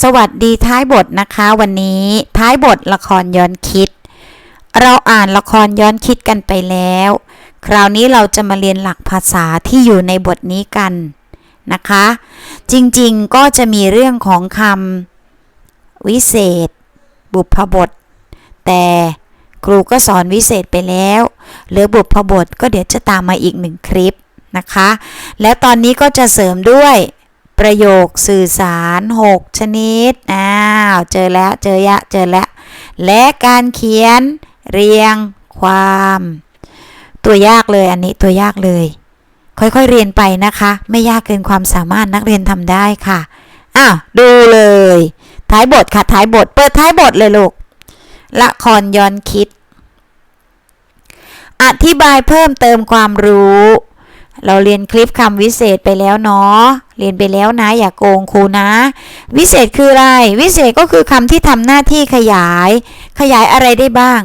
สวัสดีท้ายบทนะคะ วันนี้ท้ายบทละครย้อนคิด เราอ่านละครย้อนคิดกันไปแล้ว คราวนี้เราจะมาเรียนหลักภาษาที่อยู่ในบทนี้กันนะคะ จริงๆก็จะมีเรื่องของคำวิเศษ บุพบท แต่ครูก็สอนวิเศษไปแล้วเหลือบุพบทก็เดี๋ยวจะตามมาอีกหนึ่งคลิปนะคะ แล้วตอนนี้ก็จะเสริมด้วย ประโยคสื่อสาร 6 ชนิด อ้าว เจอแล้ว เจอยะ เจอแล้ว และการเขียนเรียงความ ตัวยากเลยอันนี้ตัวยากเลย ค่อยๆเรียนไปนะคะ ไม่ยากเกินความสามารถนักเรียนทำได้ค่ะ อ้าว ดูเลย ท้ายบทค่ะ ท้ายบท เปิดท้ายบทเลยลูก ละครย้อนคิด อธิบายเพิ่มเติมความรู้ เราเรียนคลิปคำวิเศษไปแล้วเนาะ เรียนไปแล้วนะ อย่าโกงครูนะ วิเศษคืออะไร วิเศษก็คือคำที่ทำหน้าที่ขยาย ขยายอะไรได้บ้าง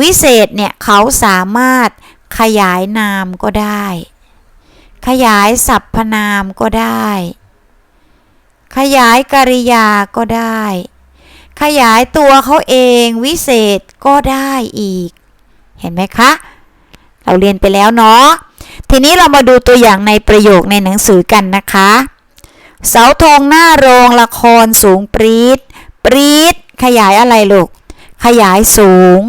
วิเศษเนี่ยเขาสามารถขยายนามก็ได้ ขยายสรรพนามก็ได้ ขยายกริยาก็ได้ ขยายตัวเขาเองวิเศษก็ได้อีก เห็นไหมคะ เราเรียนไปแล้วเนาะ ทีนี้เรามาดูตัวอย่างในประโยคในหนังสือกันนะคะ เสาธงหน้าโรงละครสูงปรีดปรีดขยายอะไรลูก ขยายสูง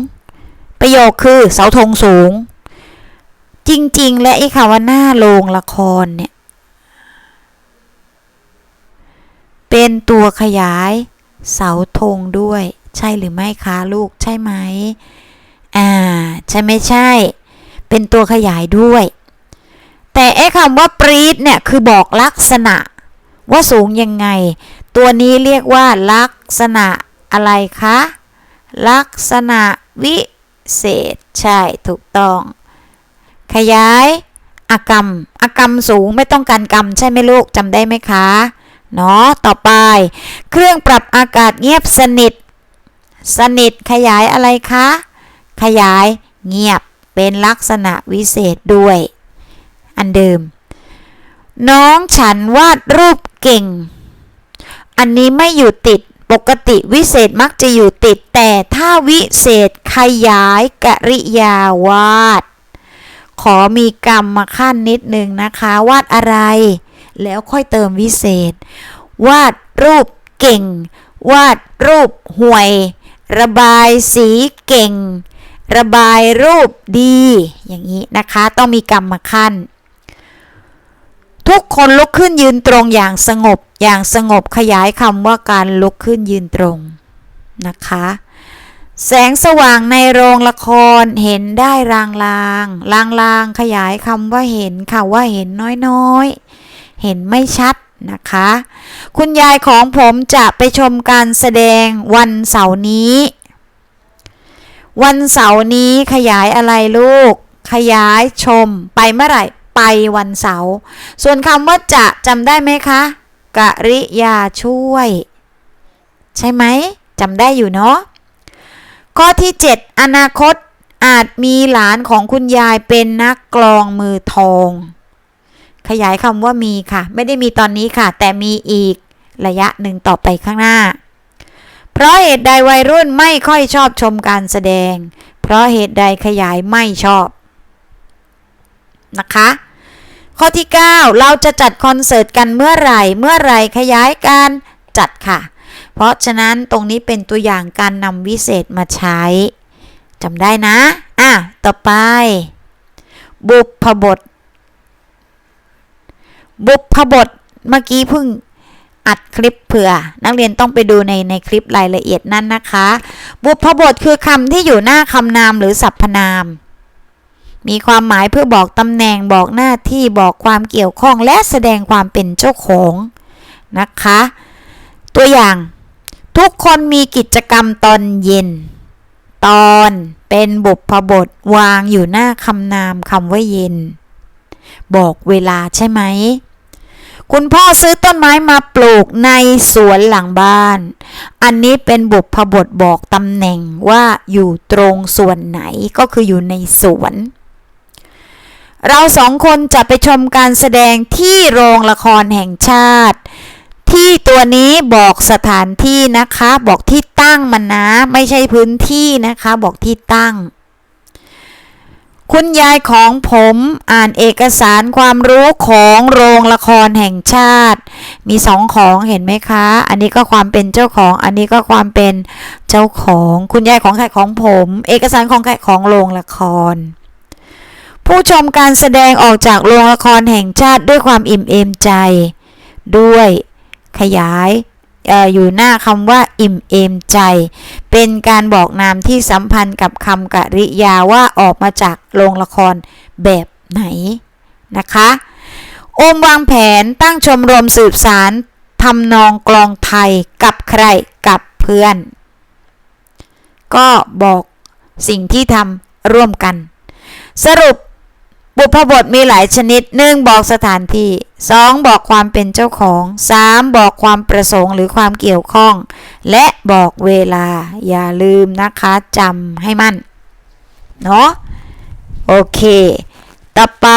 ประโยคคือเสาธงสูง จริงๆ และไอ้คำว่าหน้าโรงละครเนี่ย เป็นตัวขยายเสาธงด้วย ใช่หรือไม่คะลูกใช่ไหมอ่า ใช่ไม่ใช่ เป็นตัวขยายด้วย แต่ไอ้คำว่าปรีดเนี่ยคือบอกลักษณะ ว่าสูงยังไง ตัวนี้เรียกว่าลักษณะอะไรคะ ลักษณะวิเศษ ใช่ถูกต้อง ขยายอากรรมอากรรมสูงไม่ต้องการกรรมใช่ไหมลูกจำได้ไหมคะเนาะต่อไป เครื่องปรับอากาศเงียบสนิท สนิทขยายอะไรคะ ขยายเงียบเป็นลักษณะวิเศษด้วย อันเดิม น้องฉันวาดรูปเก่ง อันนี้ไม่อยู่ติด ปกติวิเศษมักจะอยู่ติด แต่ถ้าวิเศษขยายกริยาวาด ขอมีกรรมมาขั้นนิดนึงนะคะ วาดอะไร แล้วค่อยเติมวิเศษ วาดรูปเก่ง วาดรูปห่วย ระบายสีเก่งระบายรูปดี อย่างนี้นะคะ ต้องมีกรรมมาขั้น ทุกคนลุกขึ้นยืนตรงอย่างสงบ อย่างสงบขยายคำว่าการลุกขึ้นยืนตรงนะคะ แสงสว่างในโรงละครเห็นได้รางลางลางลางขยายคำว่าเห็นค่ะว่าเห็นน้อยๆ เห็นไม่ชัดนะคะ คุณยายของผมจะไปชมการแสดงวันเสาร์นี้ วันเสาร์นี้ขยายอะไรลูก ขยายชมไปเมื่อไหร่ ไปวันเสาร์ส่วนคำว่าจะจำได้ไหมคะกริยาช่วย ใช่ไหมจำได้อยู่เนาะข้อที่ 7 อนาคตอาจมีหลานของคุณยายเป็นนักกลองมือทอง ขยายคำว่ามีค่ะ ไม่ได้มีตอนนี้ค่ะ แต่มีอีกระยะหนึ่งต่อไปข้างหน้า เพราะเหตุใดวัยรุ่นไม่ค่อยชอบชมการแสดง เพราะเหตุใดขยายไม่ชอบนะคะ ข้อที่ 9 เราจะจัดคอนเสิร์ตกันเมื่อไหร่ เมื่อไหร่ขยายการจัดค่ะ เพราะฉะนั้นตรงนี้เป็นตัวอย่างการนำวิเศษมาใช้จำได้นะ อะ ต่อไป บุพบท บุพบทเมื่อกี้เพิ่งอัดคลิปเผื่อ นักเรียนต้องไปดูในในคลิปรายละเอียดนั่นนะคะ บุพบทคือคำที่อยู่หน้าคำนามหรือสรรพนาม มีความหมายเพื่อบอกตำแหน่งบอกหน้าที่บอกความเกี่ยวข้องและแสดงความเป็นเจ้าของนะคะ ตัวอย่างทุกคนมีกิจกรรมตอนเย็น ตอนเป็นบุพบทวางอยู่หน้าคำนามคำว่าเย็น บอกเวลาใช่ไหมคุณพ่อซื้อต้นไม้มาปลูกในสวนหลังบ้าน อันนี้เป็นบุพบทบอกตำแหน่งว่าอยู่ตรงส่วนไหนก็คืออยู่ในสวน เราสองคนจะไปชมการแสดงที่โรงละครแห่งชาติ ที่ตัวนี้บอกสถานที่นะคะ บอกที่ตั้งมันนะ ไม่ใช่พื้นที่นะคะ บอกที่ตั้ง คุณยายของผมอ่านเอกสารความรู้ของโรงละครแห่งชาติ มีสองของเห็นไหมคะ อันนี้ก็ความเป็นเจ้าของ อันนี้ก็ความเป็นเจ้าของ คุณยายของใครของผม เอกสารของใครของโรงละคร ผู้ชมการแสดงออกจากโรงละครแห่งชาติด้วยความอิ่มเอมใจ ด้วยขยายอออยู่หน้าคำว่าอิ่มเอมใจ เป็นการบอกนามที่สัมพันธ์กับคำกริยาว่าออกมาจากโรงละครแบบไหนนะคะโอมวางแผนตั้งชมรมสืบสารทำนองกลองไทยกับใครกับเพื่อน ก็บอกสิ่งที่ทำร่วมกัน สรุป บุพบทมีหลายชนิดหนึ่งบอกสถานที่ 2. บอกความเป็นเจ้าของ 3. บอกความประสงค์หรือความเกี่ยวข้อง และบอกเวลาอย่าลืมนะคะจำให้มั่น เนาะโอเค ต่อไป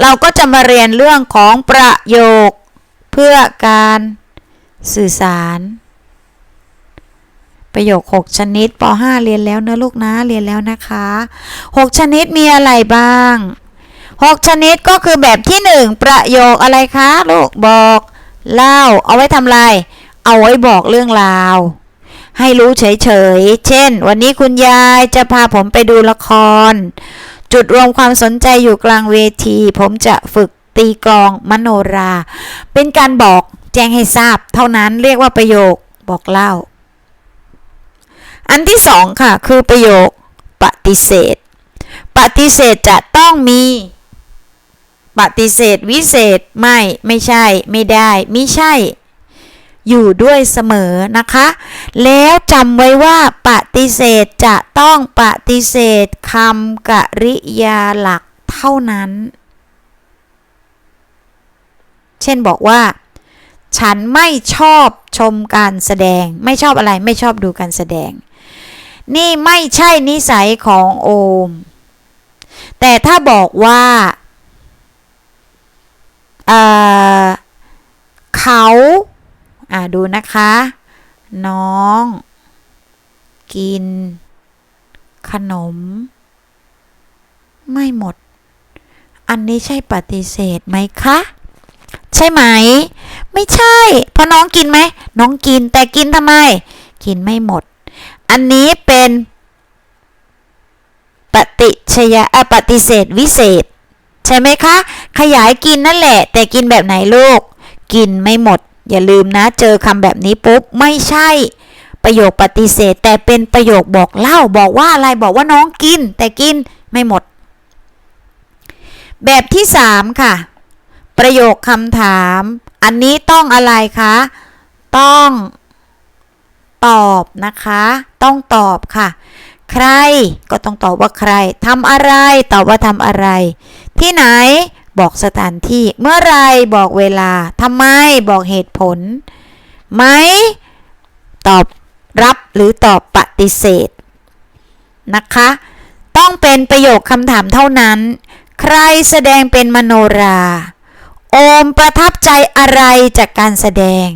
เราก็จะมาเรียนเรื่องของประโยคเพื่อการสื่อสาร ประโยค 6 ชนิดป .5 เรียนแล้วนะลูกนะเรียนแล้วนะคะ 6 ชนิดมีอะไรบ้าง 6 ชนิดก็คือแบบที่ 1 ประโยคอะไรคะลูกบอกเล่า เอาไว้ทำไรเอาไว้บอกเรื่องราว ให้รู้เฉยๆเช่น วันนี้คุณยายจะพาผมไปดูละคร จุดรวมความสนใจอยู่กลางเวที ผมจะฝึกตีกลองมโนรา เป็นการบอกแจ้งให้ทราบ เท่านั้นเรียกว่าประโยคบอกเล่า อันที่สองค่ะ คือประโยคปฏิเสธ ปฏิเสธจะต้องมี ปฏิเสธวิเศษไม่ ไม่ใช่ ไม่ได้ไม่ใช่ อยู่ด้วยเสมอนะคะ แล้วจำไว้ว่า ปฏิเสธจะต้องปฏิเสธคำกริยาหลักเท่านั้น เช่นบอกว่าฉันไม่ชอบชมการแสดง ไม่ชอบอะไรไม่ชอบดูการแสดง นี่ไม่ใช่นิสัยของโอม แต่ถ้าบอกว่าเเขาอ่าดูนะคะ น้อง กิน ขนม ไม่หมด อันนี้ใช่ปฏิเสธไหมคะใช่ไหม ไม่ใช่ เพราะน้องกินไหม น้องกินแต่กินทำไม กินไม่หมด อันนี้เป็นปฏิชยะปฏิเสธวิเศษ ใช่ไหมคะ ขยายกินนั่นแหละ แต่กินแบบไหนลูก กินไม่หมด อย่าลืมนะ เจอคำแบบนี้ปุ๊บ ไม่ใช่ประโยคปฏิเสธ แต่เป็นประโยคบอกเล่าบอกว่าอะไรบอกว่าน้องกิน แต่กินไม่หมด แบบที่สามค่ะ ประโยคคำถาม อันนี้ต้องอะไรคะ ต้อง ตอบนะคะ ต้องตอบค่ะ ใครก็ต้องตอบว่าใครทำอะไร ตอบว่าทำอะไร ที่ไหนบอกสถานที่ เมื่อไรบอกเวลาทำไมบอกเหตุผล ไหม ตอบรับหรือตอบปฏิเสธนะคะ ต้องเป็นประโยคคำถามเท่านั้น ใครแสดงเป็นมโนรา โอมประทับใจอะไรจากการแสดง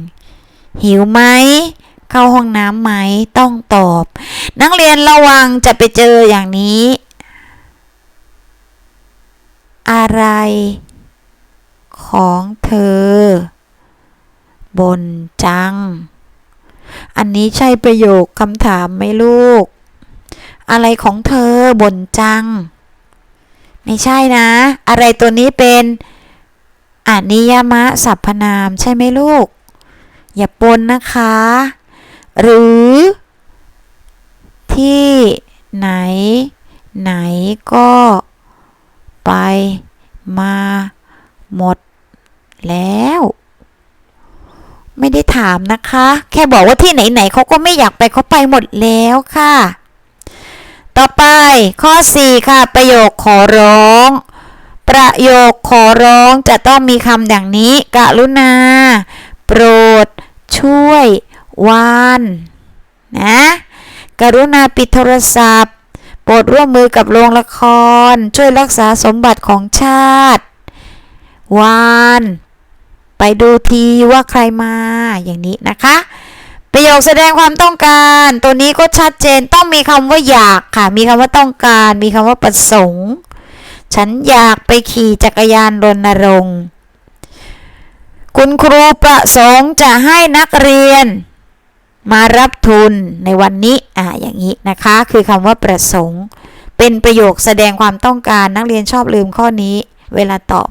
หิวไหม เข้าห้องน้ำไหมต้องตอบ นักเรียนระวังจะไปเจออย่างนี้ อะไร ของเธอบนจัง อันนี้ใช่ประโยคคำถามไหมลูก อะไรของเธอบนจัง ไม่ใช่นะ อะไรตัวนี้เป็นอานิยมะสรรพนามใช่ไหมลูก อย่าปนนะคะ หรือ ที่ไหน ไหนก็ไปมาหมดแล้ว ไม่ได้ถามนะคะ แค่บอกว่าที่ไหนๆเขาก็ไม่อยากไปเขาไปหมดแล้วค่ะ ต่อไปข้อ 4 ค่ะ ประโยคขอร้อง ประโยคขอร้องจะต้องมีคำอย่างนี้ กรุณา โปรด ช่วย วานนะกรุณาปิดโทรศัพท์ โปรดร่วมมือกับโรงละคร ช่วยรักษาสมบัติของชาติ วาน ไปดูทีว่าใครมาอย่างนี้นะคะ ประโยคแสดงความต้องการ ตัวนี้ก็ชัดเจนต้องมีคำว่าอยากค่ะ มีคำว่าต้องการ มีคำว่าประสงค์ ฉันอยากไปขี่จักรยานรณรงค์ คุณครูประสงค์จะให้นักเรียน มารับทุนในวันนี้อ่าอย่างนี้นะคะ คือคำว่าประสงค์ เป็นประโยคแสดงความต้องการนักเรียนชอบลืมข้อนี้ เวลาตอบ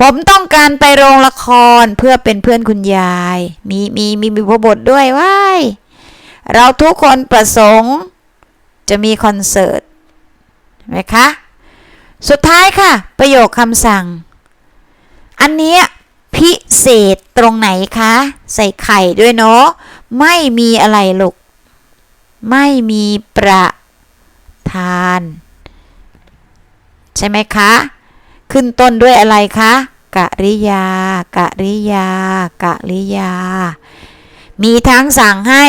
ผมต้องการไปโรงละครเพื่อเป็นเพื่อนคุณยาย มีมีมีมีพบทด้วยว้ายเราทุกคนประสงค์จะมีคอนเสิร์ตไหมคะ สุดท้ายค่ะ ประโยคคำสั่ง อันนี้ พิเศษตรงไหนคะ ใส่ไข่ด้วยเนาะไม่มีอะไรลูกไม่มีประธาน ใช่ไหมคะ ขึ้นต้นด้วยอะไรคะกริยากริยากริยา มีทั้งสั่งให้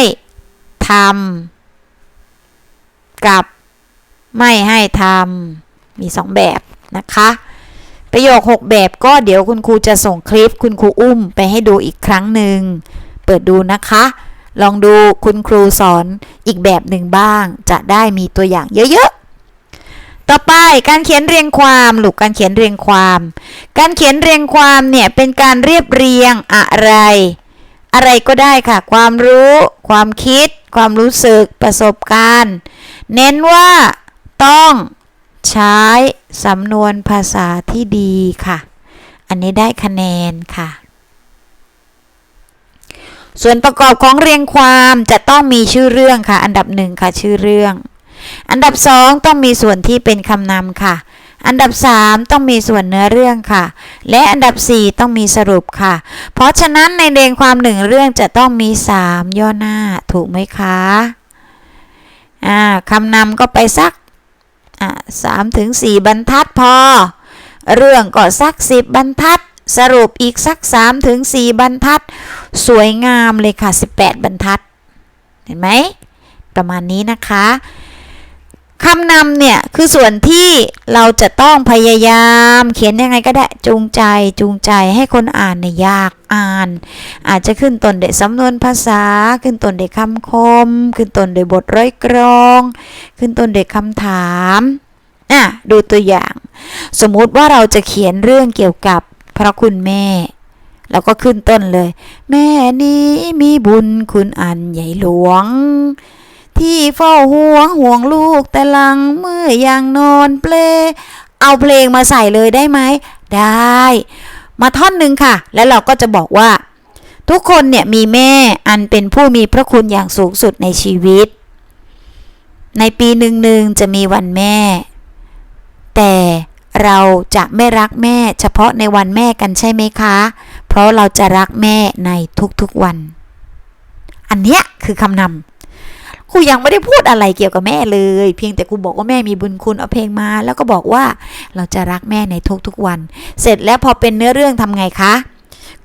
ทำกับไม่ให้ทำมีสองแบบนะคะ ประโยค 6 แบบก็เดี๋ยวคุณครูจะส่งคลิปคุณครูอุ้มไปให้ดูอีกครั้งหนึ่ง เปิดดูนะคะ ลองดูคุณครูสอนอีกแบบหนึ่งบ้าง จะได้มีตัวอย่างเยอะๆ ต่อไปการเขียนเรียงความลูกการเขียนเรียงความ การเขียนเรียงความเนี่ยเป็นการเรียบเรียงอะไร อะไรก็ได้ค่ะ ความรู้ ความคิด ความรู้สึกประสบการณ์ เน้นว่าต้อง ใช้สำนวนภาษาที่ดีค่ะ อันนี้ได้คะแนนค่ะ ส่วนประกอบของเรียงความจะต้องมีชื่อเรื่องค่ะ อันดับหนึ่งค่ะชื่อเรื่อง อันดับสองต้องมีส่วนที่เป็นคำนำค่ะอันดับ 3 ต้องมีส่วนเนื้อเรื่องค่ะ และอันดับ 4 ต้องมีสรุปค่ะ เพราะฉะนั้นในเรียงความหนึ่งเรื่องจะต้องมี 3 ย่อหน้าถูกไหมคะ อ่าคำนำก็ไปสัก อะสามถึงสี่บรรทัดพอ เรื่องก็สักสิบบรรทัด สรุปอีกสักสามถึงสี่บรรทัด สวยงามเลยค่ะสิบแปดบรรทัด เห็นไหม ประมาณนี้นะคะ คำนำเนี่ยคือส่วนที่เราจะต้องพยายาม เขียนยังไงก็ได้จูงใจจูงใจให้คนอ่านเนี่ยยากอ่าน อาจจะขึ้นต้นด้วยสำนวนภาษา ขึ้นต้นด้วยคำคม ขึ้นต้นด้วยบทร้อยกรอง ขึ้นต้นด้วยคำถามอะดูตัวอย่าง สมมุติว่าเราจะเขียนเรื่องเกี่ยวกับพระคุณแม่เราก็ขึ้นต้นเลย แม่นี้มีบุญคุณอันใหญ่หลวง ที่เฝ้าห่วงห่วงลูกแต่ลังเมื่อยังนอนเปล เอาเพลงมาใส่เลยได้ไหม ได้ มาท่อนหนึ่งค่ะ แล้วเราก็จะบอกว่า ทุกคนเนี่ยมีแม่อันเป็นผู้มีพระคุณอย่างสูงสุดในชีวิต ในปีหนึ่งหนึ่งจะมีวันแม่ แต่เราจะไม่รักแม่เฉพาะในวันแม่กันใช่ไหมคะ เพราะเราจะรักแม่ในทุกๆวัน อันเนี้ยคือคำนำ ครูยังไม่ได้พูดอะไรเกี่ยวกับแม่เลย เพียงแต่ครูบอกว่าแม่มีบุญคุณเอาเพลงมา แล้วก็บอกว่าเราจะรักแม่ในทุกๆวัน เสร็จแล้วพอเป็นเนื้อเรื่องทำไงคะ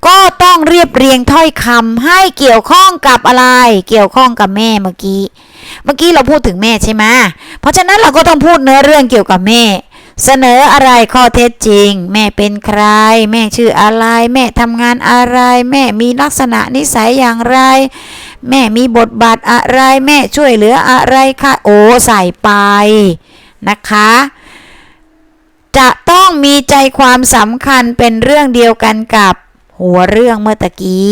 ก็ต้องเรียบเรียงถ้อยคำให้เกี่ยวข้องกับอะไร เกี่ยวข้องกับแม่เมื่อกี้ เมื่อกี้เราพูดถึงแม่ใช่ไหมเพราะฉะนั้นเราก็ต้องพูดเนื้อเรื่องเกี่ยวกับแม่ เสนออะไรข้อเท็จจริง แม่เป็นใคร แม่ชื่ออะไร แม่ทำงานอะไร แม่มีลักษณะนิสัยอย่างไร แม่มีบทบาทอะไร แม่ช่วยเหลืออะไรคะโอ้ใส่ไปนะคะ จะต้องมีใจความสำคัญเป็นเรื่องเดียวกันกับหัวเรื่องเมื่อตะกี้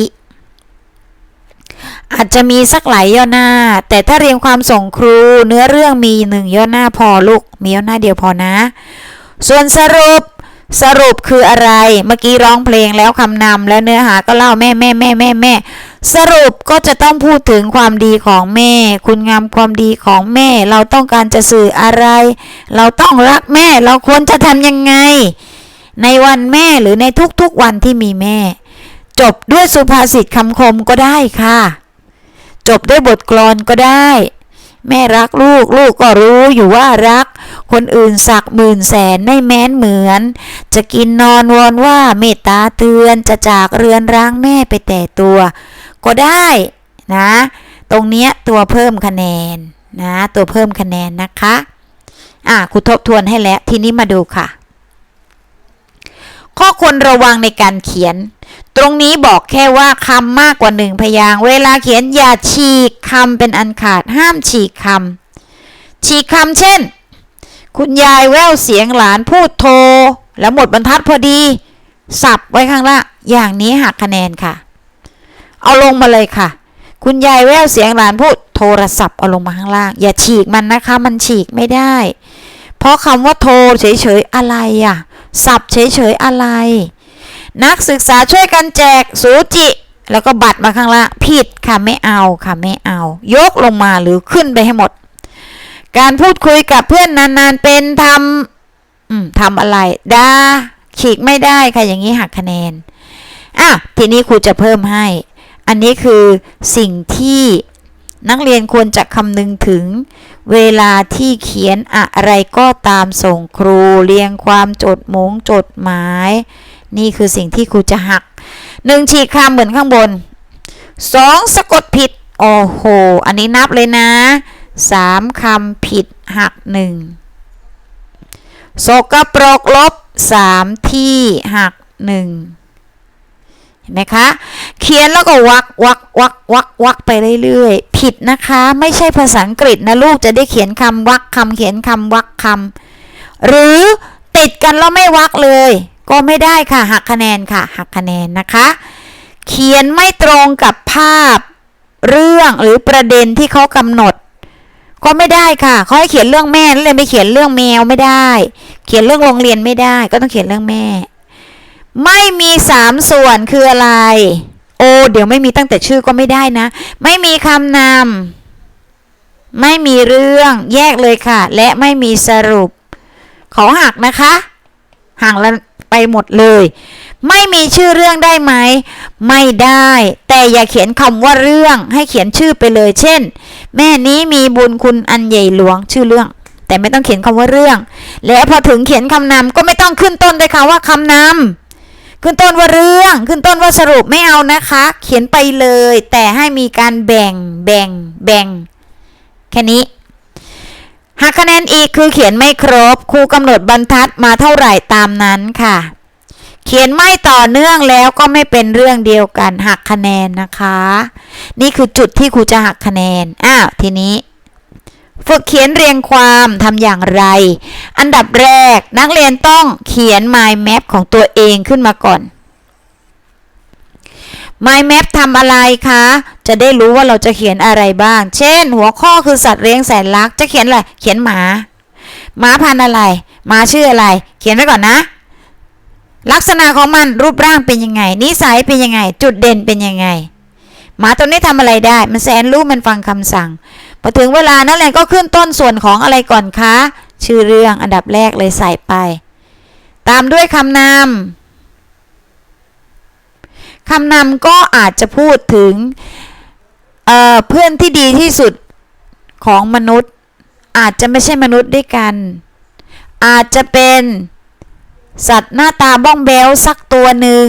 อาจจะมีสักหลายย่อหน้า แต่ถ้าเรียงความส่งครูเนื้อเรื่องมีหนึ่งย่อหน้าพอลูกมีย่อหน้าเดียวพอนะ ส่วนสรุปสรุปคืออะไร เมื่อกี้ร้องเพลงแล้วคำนำแล้วเนื้อหาก็เล่าแม่แม่แม่แม่แม่สรุปก็จะต้องพูดถึงความดีของแม่ คุณงามความดีของแม่ เราต้องการจะสื่ออะไร เราต้องรักแม่ เราควรจะทำยังไง ในวันแม่หรือในทุกๆวันที่มีแม่ จบด้วยสุภาษิตคำคมก็ได้ค่ะ จบด้วยบทกลอนก็ได้ แม่รักลูกลูกก็รู้อยู่ว่ารัก คนอื่นสักหมื่นแสนไม่แม้นเหมือน จะกินนอนวอนว่าเมตตาเตือนจะจากเรือนร้างแม่ไปแต่ตัว ก็ได้นะ ตรงเนี้ยตัวเพิ่มคะแนนนะ ตัวเพิ่มคะแนนนะคะ อะครูทบทวนให้แล้ว ทีนี้มาดูค่ะ ข้อควรระวังในการเขียน ตรงนี้บอกแค่ว่าคำมากกว่าหนึ่งพยางเวลาเขียนอย่าฉีกคำเป็นอันขาดห้ามฉีกคำฉีกคำเช่น คุณยายแววเสียงหลานพูดโทร แล้วหมดบรรทัดพอดี สับไว้ข้างล่างอย่างนี้หักคะแนนค่ะ เอาลงมาเลยค่ะ คุณยายแววเสียงหลานพูดโทรศัพท์เอาลงมาข้างล่าง อย่าฉีกมันนะคะ มันฉีกไม่ได้ เพราะคำว่าโทรเฉยๆอะไรอะสับเฉยๆอะไร นักศึกษาช่วยกันแจกสูจิ แล้วก็บัตรมาข้างล่างผิดค่ะไม่เอาค่ะไม่เอา ยกลงมาหรือขึ้นไปให้หมด การพูดคุยกับเพื่อนนานๆเป็นทำทำอะไรดาฉีกไม่ได้ค่ะอย่างนี้หักคะแนนอะทีนี้ครูจะเพิ่มให้ อันนี้คือสิ่งที่นักเรียนควรจะคำนึงถึงเวลาที่เขียนอะไรก็ตามส่งครูเรียงความจดหมงจดหมาย นี่คือสิ่งที่ครูจะหักหนึ่งฉีกคำเหมือนข้างบนสองสะกดผิด โอ้โห อันนี้นับเลยนะสามคำผิดหักหนึ่งโสกปรกลบสามที่หักหนึ่งเห็นไหมคะ เขียนแล้วก็วักวักวักวักวักไปเรื่อยๆ ผิดนะคะ ไม่ใช่ภาษาอังกฤษนะลูกจะได้เขียนคำวักคำเขียนคำวักคำหรือติดกันแล้วไม่วักเลย ก็ไม่ได้ค่ะหักคะแนนค่ะหักคะแนนนะคะ เขียนไม่ตรงกับภาพเรื่องหรือประเด็นที่เขากำหนด ก็ไม่ได้ค่ะเขาให้เขียนเรื่องแม่แล้วเลยไม่เขียนเรื่องแมวไม่ได้ เขียนเรื่องโรงเรียนไม่ได้ ก็ต้องเขียนเรื่องแม่ ไม่มีสามส่วนคืออะไร โอ้เดี๋ยวไม่มีตั้งแต่ชื่อก็ไม่ได้นะ ไม่มีคำนำไม่มีเรื่องแยกเลยค่ะ และไม่มีสรุป ขอหักนะคะห่างแล้ว ไปหมดเลย ไม่มีชื่อเรื่องได้ไหม ไม่ได้ แต่อย่าเขียนคำว่าเรื่องให้เขียนชื่อไปเลย เช่น แม่นี้มีบุญคุณอันใหญ่หลวงชื่อเรื่อง แต่ไม่ต้องเขียนคำว่าเรื่อง และพอถึงเขียนคำนำก็ไม่ต้องขึ้นต้นด้วยคำว่าคำนำขึ้นต้นว่าเรื่องขึ้นต้นว่าสรุปไม่เอานะคะ เขียนไปเลย แต่ให้มีการแบ่งแบ่งแบ่ง แค่นี้ หักคะแนนอีกคือเขียนไม่ครบครูกำหนดบรรทัดมาเท่าไหร่ตามนั้นค่ะ เขียนไม่ต่อเนื่องแล้วก็ไม่เป็นเรื่องเดียวกันหักคะแนนนะคะ นี่คือจุดที่ครูจะหักคะแนนอ้าวทีนี้ ฝึกเขียนเรียงความทำอย่างไร อันดับแรกนักเรียนต้องเขียน mind map ของตัวเองขึ้นมาก่อน mind map ทำอะไรคะ จะได้รู้ว่าเราจะเขียนอะไรบ้าง เช่น หัวข้อคือสัตว์เลี้ยงแสนรัก จะเขียนอะไร เขียนหมา หมาพันธุ์อะไร หมาชื่ออะไร เขียนไว้ก่อนนะ ลักษณะของมันรูปร่างเป็นยังไง นิสัยเป็นยังไง จุดเด่นเป็นยังไง หมาตัวนี้ทำอะไรได้ มันแสนรู้มันฟังคำสั่ง พอถึงเวลานักเรียนก็ขึ้นต้นส่วนของอะไรก่อนคะ ชื่อเรื่องอันดับแรกเลยใส่ไป ตามด้วยคำนำ คำนำก็อาจจะพูดถึงเเพื่อนที่ดีที่สุดของมนุษย์ อาจจะไม่ใช่มนุษย์ด้วยกัน อาจจะเป็นสัตว์หน้าตาบ้องแบวสักตัวหนึ่ง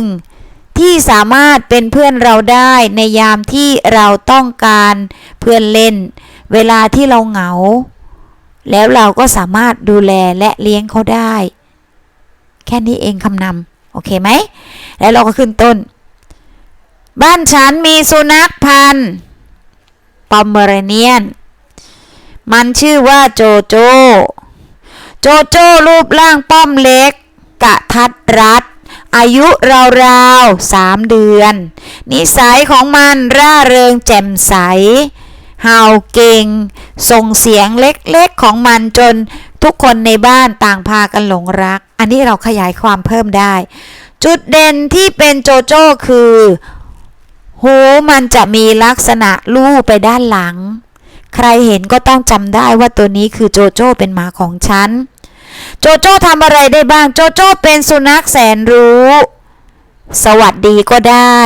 ที่สามารถเป็นเพื่อนเราได้ในยามที่เราต้องการเพื่อนเล่น เวลาที่เราเหงา แล้วเราก็สามารถดูแลและเลี้ยงเขาได้ แค่นี้เองคำนำโอเคไหม แล้วเราก็ขึ้นต้น บ้านฉันมีสุนัขพันธุ์ปอมเมอเรเนียน มันชื่อว่าโจโจ โจโจรูปร่างป้อมเล็ก กะทัดรัด อายุราวๆสามเดือน นิสัยของมันร่าเริงแจ่มใสเห่าเก่ง ส่งเสียงเล็กๆของมันจนทุกคนในบ้านต่างพากันหลงรัก อันนี้เราขยายความเพิ่มได้ จุดเด่นที่เป็นโจโจ้คือ หูมันจะมีลักษณะลู่ไปด้านหลัง ใครเห็นก็ต้องจำได้ว่าตัวนี้คือโจโจ้เป็นหมาของฉัน โจโจ้ทำอะไรได้บ้าง โจโจ้เป็นสุนัขแสนรู้ สวัสดีก็ได้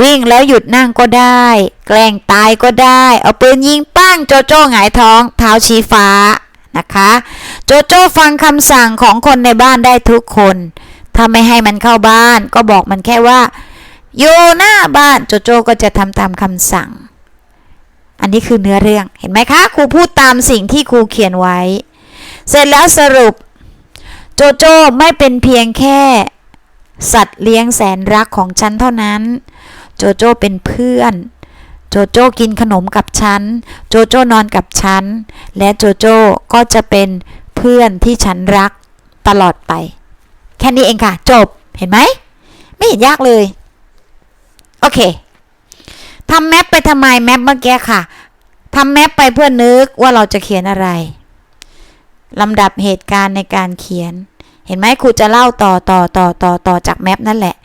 วิ่งแล้วหยุดนั่งก็ได้ แกล้งตายก็ได้ เอาปืนยิงปั้งโจโจ้หงายท้อง เท้าชี้ฟ้านะคะ โจโจ้ฟังคำสั่งของคนในบ้านได้ทุกคน ถ้าไม่ให้มันเข้าบ้านก็บอกมันแค่ว่า อยู่หน้าบ้านโจโจ้ก็จะทำตามคำสั่ง อันนี้คือเนื้อเรื่องเห็นไหมคะครูพูดตามสิ่งที่ครูเขียนไว้ เสร็จแล้วสรุป โจโจ้ไม่เป็นเพียงแค่ สัตว์เลี้ยงแสนรักของฉันเท่านั้น โจโจ้เป็นเพื่อน โจโจ้กินขนมกับฉัน โจโจ้นอนกับฉัน และโจโจ้ก็จะเป็นเพื่อนที่ฉันรักตลอดไป แค่นี้เองค่ะ จบเห็นไหมไม่เห็นยากเลย โอเคทำแมปไปทำไมแมปเมื่อกี้ค่ะทำแมปไปเพื่อนึกว่าเราจะเขียนอะไรลำดับเหตุการณ์ในการเขียน เห็นไหมครูจะเล่าต่อต่อต่อต่อต่อจากแมปนั่นแหละ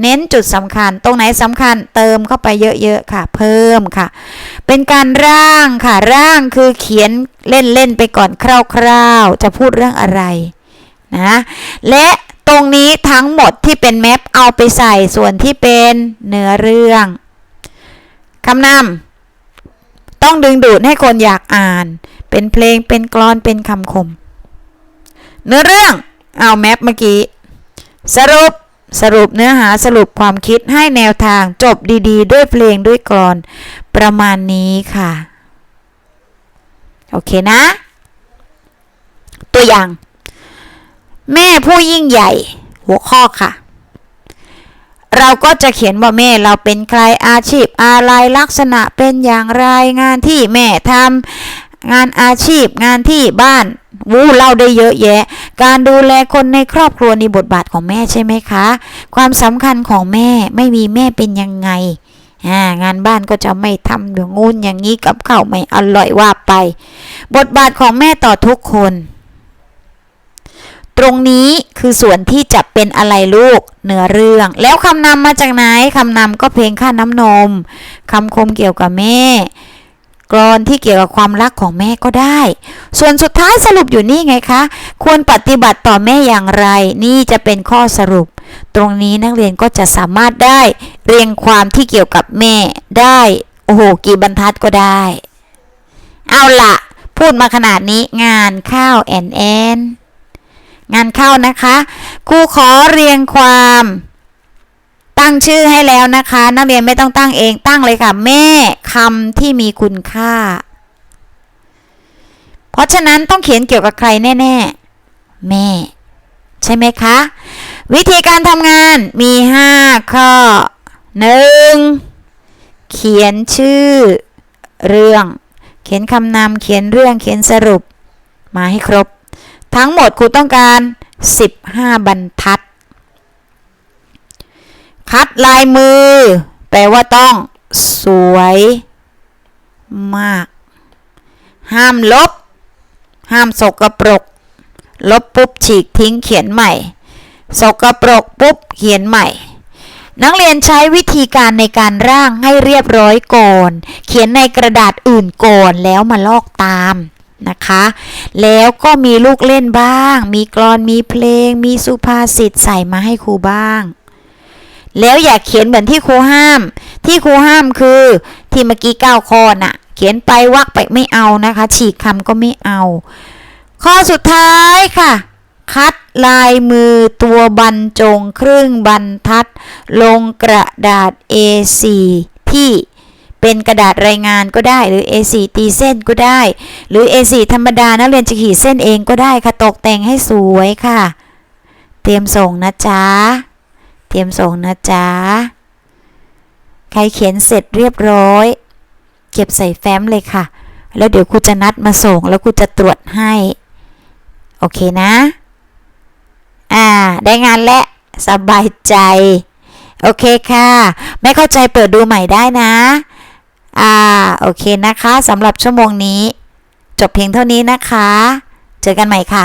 เน้นจุดสำคัญ ตรงไหนสำคัญเติมเข้าไปเยอะๆค่ะ เพิ่มค่ะ เป็นการร่างค่ะ ร่างคือเขียนเล่นๆไปก่อนคร่าวๆ จะพูดเรื่องอะไรนะ และ ตรงนี้ทั้งหมดที่เป็นแมปเอาไปใส่ส่วนที่เป็นเนื้อเรื่องคำนำต้องดึงดูดให้คนอยากอ่าน เป็นเพลงเป็นกลอนเป็นคำคม เนื้อเรื่องเอาแมปเมื่อกี้ สรุปสรุปเนื้อหาสรุปความคิดให้แนวทางจบดีๆ ด้วยเพลงด้วยกลอน ประมาณนี้ค่ะ โอเคนะ ตัวอย่าง แม่ผู้ยิ่งใหญ่ หัวข้อค่ะ เราก็จะเขียนว่าแม่เราเป็นใครอาชีพอะไรลักษณะเป็นอย่างไรงานที่แม่ทำงานอาชีพงานที่บ้านวู้เล่าได้เยอะแยะ การดูแลคนในครอบครัวในบทบาทของแม่ใช่ไหมคะ ความสำคัญของแม่ไม่มีแม่เป็นยังไงงานบ้านก็จะไม่ทำอย่างงู้นอย่างนี้กับข้าวไม่อร่อยว่าไป บทบาทของแม่ต่อทุกคน ตรงนี้คือส่วนที่จะเป็นอะไรลูกเนื้อเรื่อง แล้วคำนำมาจากไหนคำนำก็เพลงค่าน้ำนมคำคมเกี่ยวกับแม่กรอนที่เกี่ยวกับความรักของแม่ก็ได้ ส่วนสุดท้ายสรุปอยู่นี่ไงคะ ควรปฏิบัติต่อแม่อย่างไร นี่จะเป็นข้อสรุป ตรงนี้นักเรียนก็จะสามารถได้เรียงความที่เกี่ยวกับแม่ได้ โอ้โห กี่บรรทัดก็ได้ เอาละพูดมาขนาดนี้งานข้าวแอนแอน งานเข้านะคะครูขอเรียงความ ตั้งชื่อให้แล้วนะคะ นักเรียนไม่ต้องตั้งเองตั้งเลยค่ะ แม่คำที่มีคุณค่า เพราะฉะนั้นต้องเขียนเกี่ยวกับใครแน่ ๆ แม่ ใช่ไหมคะ วิธีการทำงานมี 5 ข้อ 1. เขียนชื่อเรื่อง เขียนคำนำเขียนเรื่องเขียนสรุป มาให้ครบ ทั้งหมดครูต้องการ 15 บรรทัด คัดลายมือ แปลว่าต้องสวยมาก ห้ามลบ ห้ามสกปรก ลบปุ๊บฉีกทิ้งเขียนใหม่ สกปรกปุ๊บเขียนใหม่ นักเรียนใช้วิธีการในการร่างให้เรียบร้อยก่อน เขียนในกระดาษอื่นก่อนแล้วมาลอกตาม นะคะ แล้วก็มีลูกเล่นบ้าง มีกลอนมีเพลง มีสุภาษิตใส่มาให้ครูบ้าง แล้วอย่าเขียนเหมือนที่ครูห้าม ที่ครูห้ามคือที่เมื่อกี้เก้าข้อน่ะ เขียนไปวักไปไม่เอานะคะ ฉีกคำก็ไม่เอา ข้อสุดท้ายค่ะ คัดลายมือตัวบรรจงครึ่งบรรทัด ลงกระดาษ A4 ที่ เป็นกระดาษรายงานก็ได้หรือ A4 ตีเส้นก็ได้ หรือ A4 ธรรมดานักเรียนจะขีดเส้นเองก็ได้ค่ะตกแต่งให้สวยค่ะ เตรียมส่งนะจ๊ะเตรียมส่งนะจ๊ะใครเขียนเสร็จเรียบร้อย เก็บใส่แฟ้มเลยค่ะ แล้วเดี๋ยวครูจะนัดมาส่งแล้วครูจะตรวจให้ โอเคนะ อ่า ได้งานและสบายใจ โอเคค่ะ ไม่เข้าใจเปิดดูใหม่ได้นะ อ่าโอเคนะคะสำหรับชั่วโมงนี้ จบเพียงเท่านี้นะคะ เจอกันใหม่ค่ะ